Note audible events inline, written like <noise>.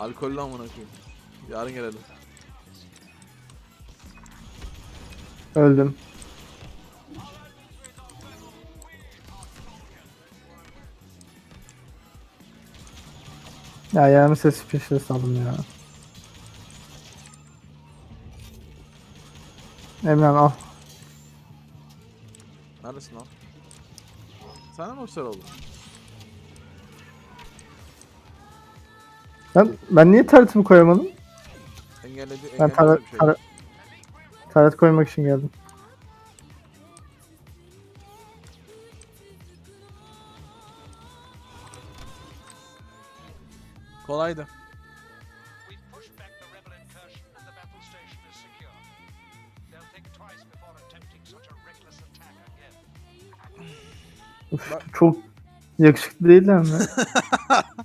Alkollü amına koyayım. Yarın gelelim. Öldüm. Ya yarım ses peşine saldım ya. Emran al. Neredesin lan? Sen mi ofisler oldun? Ben, ben niye taretimi koyamadım? Engelledi, Ben taret, bir şey. taret, taret koymak için geldim. Kolaydı. We've pushed back the rebel incursion and the battle station is secure. They'll think twice before attempting such a reckless attack again. Uf, çok yakışıklı değiller mi? <laughs>